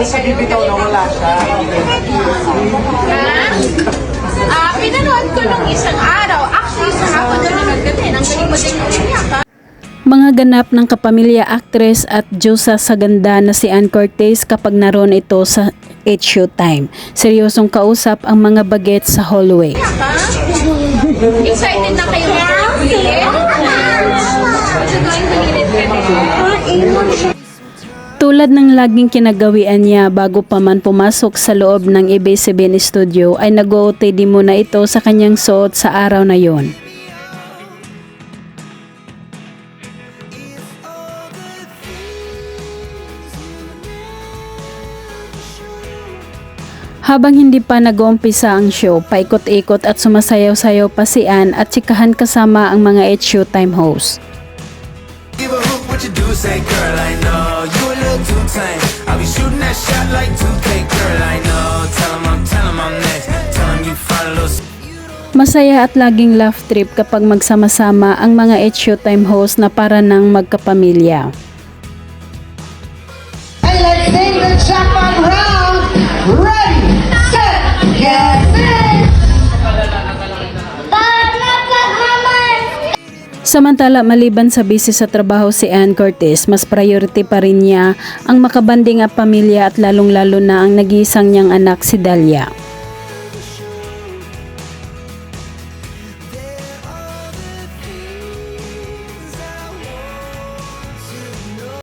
Sa bibitaw na wala siya. Ah, pinanood ko nung isang araw. Actually, sa hapon na naggabi. Ang galing mo din umiyak, ha? Mga ganap ng kapamilya actress at Diyosa sa ganda na si Ann Cortez kapag naroon ito sa It's Showtime. Seryosong kausap ang mga bagets sa hallway. Ha? Excited na kayo mag-ulit? Mag-ulit ka din. Tulad ng laging kinagawian niya bago pa man pumasok sa loob ng ABS-CBN studio ay nag-OOTD muna ito sa kanyang suot sa araw na yon. Habang hindi pa nag-uumpisa ang show, paikot-ikot at sumasayaw-sayaw pa si Ann at chikahan kasama ang mga It's Showtime host. Give a hoot what you do, say girl, I know shot like 2K, girl, I know. Tell I'm, tell 'em I'm next. Tell you follow. Masaya at laging laugh trip kapag magsama-sama ang mga It's Showtime host na para ng magkapamilya. And let's sing the jackpot round. Samantala, maliban sa busy sa trabaho si Ann Cortez, mas priority pa rin niya ang makabanding ang pamilya at lalong-lalo na ang nag-iisang niyang anak si Dalia.